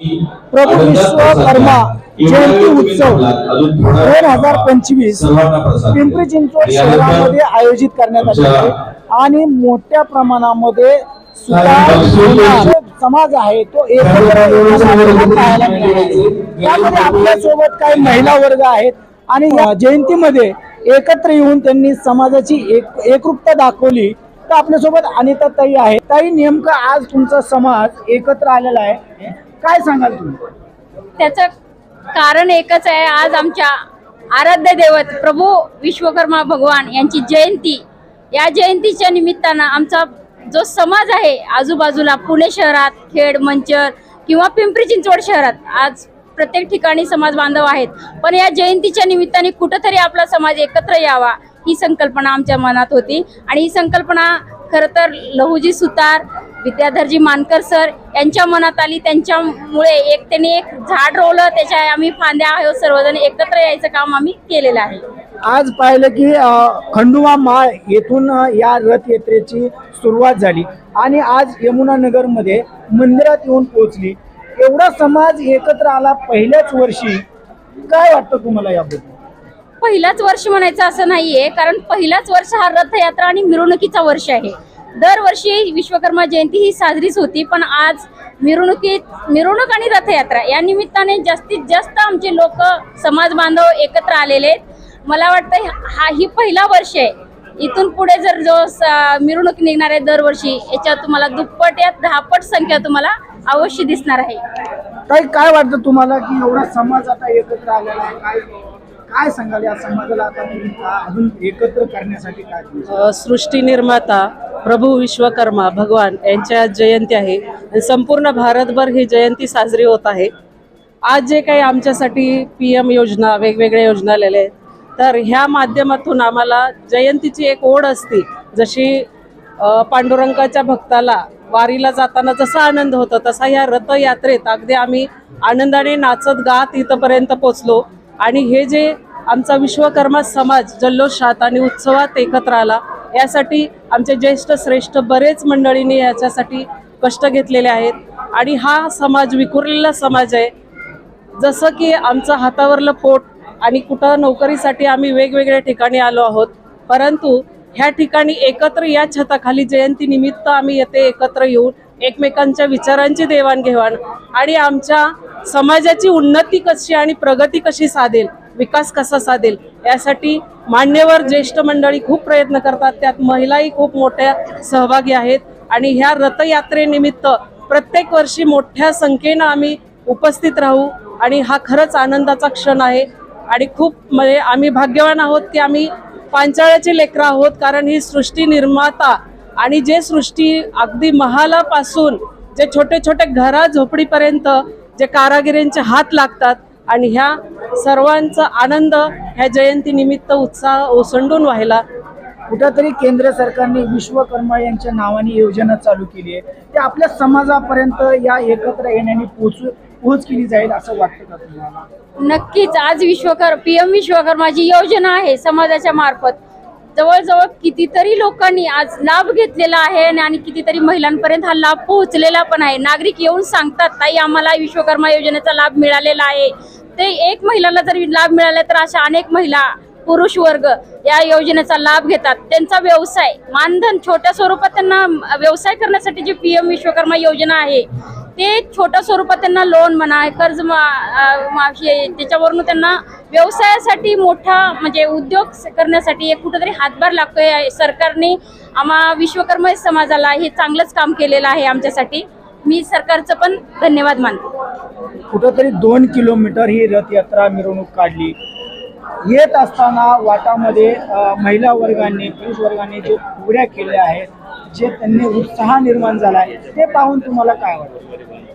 प्रभू विश्वकर्मा जयंती उत्सव दोन हजार पंचवीस पिंपरी चिंचवड शहरामध्ये आयोजित करण्यात आले आहे. आणि मोठ्या प्रमाणामध्ये समाज आहे. तो एकत्र पाहायला. त्यामध्ये आपल्यासोबत काही महिला वर्ग आहेत. आणि या जयंतीमध्ये एकत्र येऊन त्यांनी समाजाची एक एकरूपता दाखवली. आता आपल्यासोबत अनिता ताई आहे? ताई नेमकं आज तुमचा समाज एकत्र आलेला आहे. काय सांगाल तुम्ही? त्याचं कारण एकच आहे आज आमच्या आराध्य दैवत प्रभू विश्वकर्मा भगवान यांची जयंती. या जयंतीच्या निमित्तानं आमचा जो समाज आहे आजूबाजूला पुणे शहरात खेड मंचर किंवा पिंपरी चिंचवड शहरात आज प्रत्येक ठिकाणी समाज बांधव आहेत. पण या जयंतीच्या निमित्ताने कुठंतरी आपला समाज एकत्र यावा. ही संकल्पना आमच्या मनात होती. आणि ही संकल्पना खरं तर लहुजी सुतार विद्याधरजी मानकर सर यांच्या मनात आली. त्यांच्यामुळे एक त्यांनी एक झाड रोवलं. त्याच्या आम्ही फांद्या आहोत सर्वजण एकत्र यायचं काम आम्ही केलेलं आहे. आज पाहिलं की खंडुवा माळ येथून या रथयात्रेची सुरुवात झाली. आणि आज यमुनानगरमध्ये मंदिरात येऊन पोहोचली. एवढा समाज एकत्र आला पहिल्याच वर्षी. काय वाटतं तुम्हाला याबद्दल? पहिलाच वर्ष म्हणायचं असं नाहीये कारण पहिलाच वर्ष हा रथयात्रा आणि मिरवणुकीचा वर्ष आहे. दरवर्षी विश्वकर्मा जयंती ही साजरीच होती पण आज मिरवणुकीत मिरवणूक आणि रथयात्रा या निमित्ताने जास्तीत जास्त आमचे लोक समाज बांधव एकत्र आलेले आहेत. मला वाटतं हा ही पहिला वर्ष आहे. इथून पुढे जर जो मिरवणूक निघणार आहे दरवर्षी याच्यात तुम्हाला दुप्पट या दहापट संख्या तुम्हाला अवश्य दिसणार आहे. काय काय वाटतं तुम्हाला की एवढा समाज आता एकत्र आलेला आहे? काय काय सांगाल या समाजाला आता अजून एकत्र करण्यासाठी काय सृष्टी निर्माता प्रभू विश्वकर्मा भगवान यांच्या आज जयंती आहे. संपूर्ण भारतभर ही जयंती साजरी होत आहे. आज जे काही आमच्यासाठी पी एम योजना वेगवेगळ्या योजना आलेल्या आहेत. तर ह्या माध्यमातून आम्हाला जयंतीची एक ओढ असते. जशी पांडुरंगाच्या भक्ताला वारीला जाताना जसा आनंद होतो तसा ह्या रथयात्रेत अगदी आम्ही आनंदाने नाचत गात इथंपर्यंत पोचलो. आणि हे जे आमचा विश्वकर्मा समाज जल्लोषात आणि उत्सवात एकत्र आला. यासाठी आमचे ज्येष्ठ श्रेष्ठ बरेच मंडळींनी याच्यासाठी कष्ट घेतलेले आहेत. आणि हा समाज विखुरलेला समाज आहे. जसं की आमचं हातावरलं पोट आणि कुठं नोकरीसाठी आम्ही वेगवेगळ्या ठिकाणी आलो आहोत. परंतु ह्या ठिकाणी एकत्र या छताखाली जयंतीनिमित्त आम्ही येथे एकत्र येऊन एकमेकांच्या विचारांची देवाणघेवाण आणि आमच्या समाजाची उन्नती कशी आणि प्रगती कशी साधेल विकास कसा साधेल यासाठी मान्यवर ज्येष्ठ मंडळी खूप प्रयत्न करतात. त्यात महिलाही खूप मोठ्या सहभागी आहेत आणि ह्या रथयात्रेनिमित्त प्रत्येक वर्षी मोठ्या संख्येनं आम्ही उपस्थित राहू आणि हा खरंच आनंदाचा क्षण आहे आणि खूप म्हणजे आम्ही भाग्यवान आहोत की आम्ही पांचाळ्याचे लेकरं आहोत कारण ही सृष्टी निर्माता आणि जे सृष्टी अगदी महालापासून जे छोटे छोटे घरा झोपडीपर्यंत जे कारागिरींचे हात लागतात आणि ह्या सर्वांचा आनंद ह्या जयंतीनिमित्त उत्साह ओसंडून व्हायला कुठंतरी केंद्र सरकारने विश्वकर्मा यांच्या नावाने योजना चालू केली आहे. ते आपल्या समाजापर्यंत या एकत्र येण्याने पोहोच पोहोच केली जाईल असं वाटतं का तुम्हाला? नक्कीच. आज विश्वकर पी एम विश्वकर्माची योजना आहे समाजाच्या मार्फत. जवळजवळ कितीतरी लोकांनी आज लाभ घेतलेला आहे आणि आणि कितीतरी महिलांपर्यंत हा लाभ पोहोचलेला पण आहे. नागरिक येऊन सांगतात ताई आम्हाला विश्वकर्मा योजनेचा लाभ मिळालेला आहे. ते एक महिलाला जर लाभ मिळाला तर अशा अनेक महिला पुरुष वर्ग या योजनेचा लाभ घेतात. त्यांचा व्यवसाय मानधन छोट्या स्वरूपात त्यांना व्यवसाय करण्यासाठी जी पी एम विश्वकर्मा योजना आहे ते छोट्या स्वरूपात त्यांना लोन म्हणा कर्ज मा- माफी त्याच्यावरून त्यांना व्यवसायासाठी मोठा म्हणजे उद्योग स- करण्यासाठी एक कुठंतरी हातभार लागतोय. सरकारने आम्हा विश्वकर्म समाजाला हे चांगलंच काम केलेलं आहे आमच्यासाठी. मी सरकारचं पण धन्यवाद मानते. कुठंतरी दोन किलोमीटर ही रथयात्रा मिरवणूक काढली. येत असताना वाटामध्ये महिला वर्गाने पुरुष वर्गाने जे उघड्या केल्या आहेत जे त्यांनी उत्साह निर्माण झाला आहे ते पाहून तुम्हाला काय वाटतं?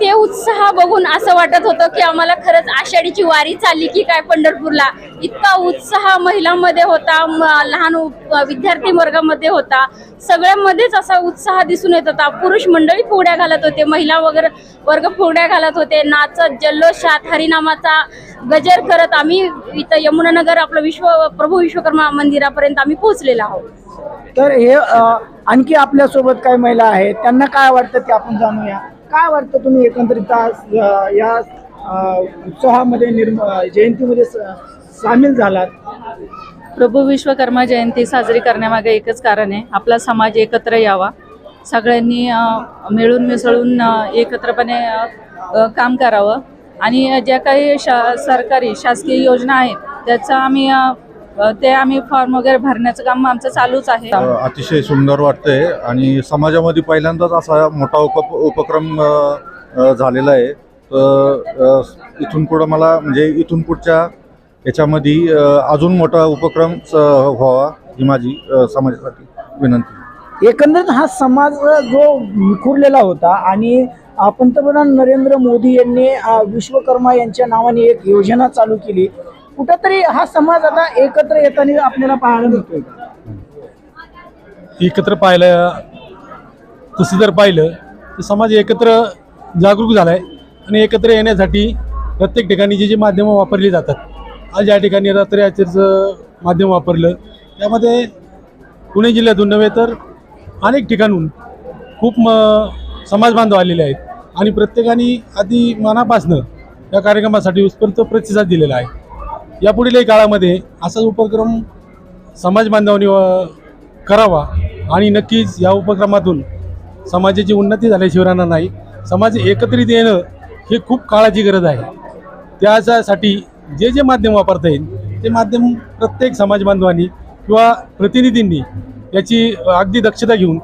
ते उत्साह बघून असं वाटत होतं की आम्हाला खरंच आषाढीची वारी चालली की काय पंढरपूरला. इतका उत्साह महिलांमध्ये होता लहान विद्यार्थी वर्गामध्ये होता. सगळ्यांमध्येच असा उत्साह दिसून येत होता. पुरुष मंडळी फुगड्या घालत होते महिला वगैरे वर्ग फुगड्या घालत होते. नाचत जल्लोषात हरिनामाचा गजर करत आम्ही इथं यमुनानगर आपलं विश्व प्रभू विश्वकर्मा मंदिरापर्यंत आम्ही पोहोचलेलो आहोत. तर हे आणखी आपल्यासोबत काही महिला आहेत. त्यांना काय वाटतं ते आपण जाणूया. काय वाटतं तुम्ही एकंदरीत या उत्सवामध्ये निर्म जयंतीमध्ये सामील झालात? प्रभू विश्वकर्मा जयंती साजरी करण्यामागे एकच कारण आहे. आपला समाज एकत्र यावा. सगळ्यांनी मिळून मिसळून एकत्रपणे काम करावं. आणि ज्या काही शा सरकारी शासकीय योजना आहेत त्याचा आम्ही ते आम्ही फॉर्म वगैरे भरण्याचं काम आमचं चालूच आहे. अतिशय सुंदर वाटतंय आणि समाजामध्ये पहिल्यांदाच असा मोठा उप उपक्रम झालेला आहे. तर इथून पुढं मला म्हणजे इथून पुढच्या याच्यामध्ये अजून मोठा उपक्रम व्हावा ही माझी समाजासाठी विनंती एकंदरीत हा समाज जो विखुरलेला होता आणि पंतप्रधान नरेंद्र मोदी यांनी विश्वकर्मा यांच्या नावाने एक योजना चालू केली. कुठंतरी हा समाज आता एकत्र येताना आपल्याला पाहायला मिळतोय एकत्र पाहिलं तसं जर पाहिलं तर समाज एकत्र जागरूक झाला आहे आणि एकत्र येण्यासाठी प्रत्येक ठिकाणी जी जी माध्यमं वापरली जातात. आज या ठिकाणी रात्री आचरचं माध्यम वापरलं. त्यामध्ये पुणे जिल्ह्यातून नव्हे तर अनेक ठिकाणून खूप म समाज बांधव आलेले आहेत. आणि प्रत्येकाने अति मनापासनं या कार्यक्रमासाठी उत्स्फूर्त प्रतिसाद दिलेला आहे. यापुढीलही काळामध्ये असाच उपक्रम समाज बांधवानी करावा. आणि नक्कीच या उपक्रमातून समाजाची उन्नती झाल्याशिवाय राहणार नाही. समाज एकत्रित येणं ही खूप काळाची गरज आहे. त्याच्यासाठी जे जे माध्यम वापरता येईल ते माध्यम प्रत्येक समाज बांधवांनी किंवा प्रतिनिधींनी याची अगदी दक्षता घेऊन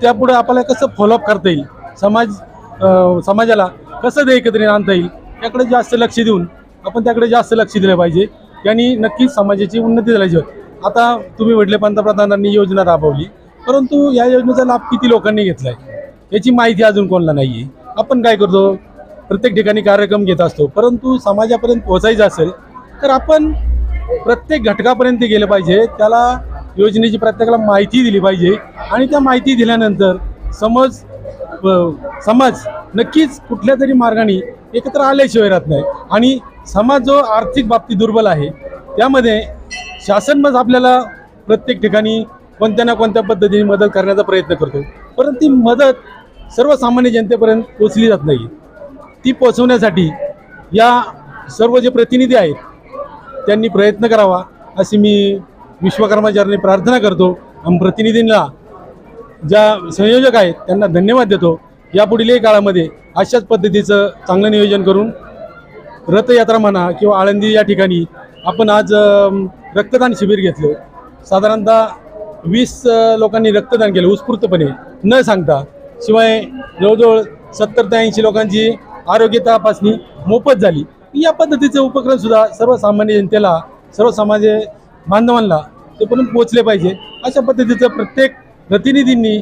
त्यापुढं आपल्याला कसं फॉलोअप करता येईल समाज समाजाला कसं ते एकत्रित आणता येईल याकडे जास्त लक्ष देऊन आपण त्याकडे जास्त लक्ष दिलं पाहिजे. यांनी नक्कीच समाजाची उन्नती झाल्याची आता तुम्ही म्हटले पंतप्रधानांनी योजना राबवली. परंतु या योजनेचा लाभ किती लोकांनी घेतला आहे याची माहिती अजून कोणाला नाही आहे आपण काय करतो? प्रत्येक ठिकाणी कार्यक्रम घेत असतो. परंतु समाजापर्यंत पोहोचायचं असेल तर आपण प्रत्येक घटकापर्यंत गेलं पाहिजे. त्याला योजनेची प्रत्येकाला माहिती दिली पाहिजे. आणि त्या माहिती दिल्यानंतर समज समाज नक्कीच कुठल्या तरी मार्गाने एकत्र आल्याशिवाय राहत नाही. आणि समाज जो आर्थिक बाबतीत दुर्बल आहे त्यामध्ये शासन आपल्याला प्रत्येक ठिकाणी कोणत्या ना कोणत्या पद्धतीने मदत करण्याचा प्रयत्न करतो परंतु ती मदत सर्वसामान्य जनतेपर्यंत पोचली जात नाही. ती पोचवण्यासाठी या सर्व जे प्रतिनिधी आहेत त्यांनी प्रयत्न करावा अशी मी विश्वकर्माचार्यांनी प्रार्थना करतो. आणि प्रतिनिधींना ज्या संयोजक आहेत त्यांना धन्यवाद देतो. यापुढीलही काळामध्ये अशाच पद्धतीचं चांगलं नियोजन करून रथयात्रा म्हणा किंवा आळंदी या ठिकाणी आपण आज रक्तदान शिबिर घेतलं. साधारणतः वीस लोकांनी रक्तदान केलं उत्स्फूर्तपणे. न सांगता शिवाय जवळजवळ सत्तर ते ऐंशी लोकांची आरोग्य तपासणी मोफत झाली. या पद्धतीचे उपक्रमसुद्धा सर्वसामान्य जनतेला सर्व समाज बांधवांना ते पण पोचले पाहिजे. अशा पद्धतीचं प्रत्येक प्रतिनिधींनी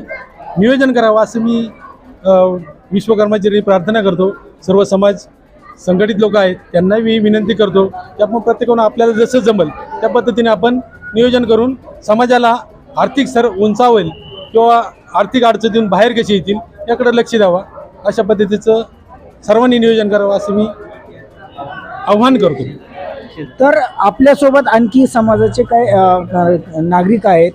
नियोजन करावं असं मी विश्वकर्माची प्रार्थना करतो. सर्व समाज संघटित लोक आहेत त्यांनाही मी विनंती करतो की आपण प्रत्येकानं आपल्याला जसं जमल त्या पद्धतीने आपण नियोजन करून समाजाला आर्थिक सर उंचावेल किंवा आर्थिक अडचणीतून बाहेर कसे येतील याकडे लक्ष द्यावा. अशा पद्धतीचं सर्वांनी नियोजन करावं असं मी आव्हान करतो. तर आपल्यासोबत आणखी समाजाचे काय नागरिक आहेत.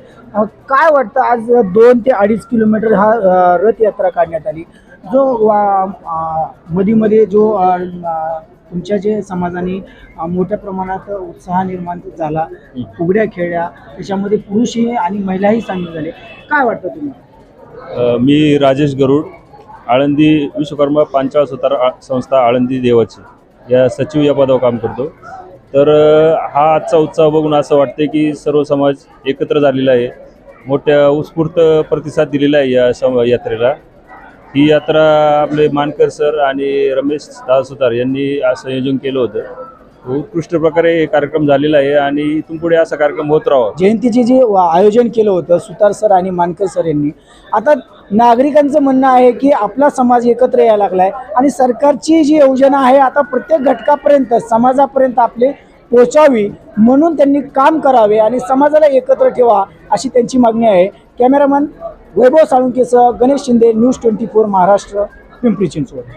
काय वाटतं आज दोन ते अडीच किलोमीटर हा रथयात्रा काढण्यात आली. जो अ, मध्ये जो तुमच्या जे समाजाने मोठ्या प्रमाणात उत्साह निर्माण झाला फुगड्या खेळल्या त्याच्यामध्ये पुरुषही आणि महिलाही सामील झाले. काय वाटतं तुम्हाला? मी राजेश गरुड आळंदी विश्वकर्मा पांचाळ सुतार संस्था आळंदी देवाची. या सचिव या पदावर काम करतो. तर हा आजचा उत्सव बघून असं वाटते की सर्व समाज एकत्र झालेला आहे. मोठ्या उत्स्फूर्त प्रतिसाद दिलेला आहे या सम यात्रेला. ही यात्रा आपले मानकर सर आणि रमेश दादा सुतार यांनी संयोजन केलं होतं. उत्कृष्ट प्रकारे हे कार्यक्रम झालेला आहे आणि इथून पुढे असा कार्यक्रम होत राहावा. जयंतीचे जे आयोजन केलं होतं सुतार सर आणि मानकर सर यांनी. आता नागरिकांचं म्हणणं आहे की आपला समाज एकत्र यायला लागलाय आणि सरकारची जी योजना आहे आता प्रत्येक घटकापर्यंत समाजापर्यंत आपले पोचावी म्हणून त्यांनी काम करावे आणि समाजाला एकत्र ठेवा अशी त्यांची मागणी आहे. Cameraman Vaibhav साळुंकेसह Ganesh Shinde news twenty four Maharashtra Pimpri Chinchwad.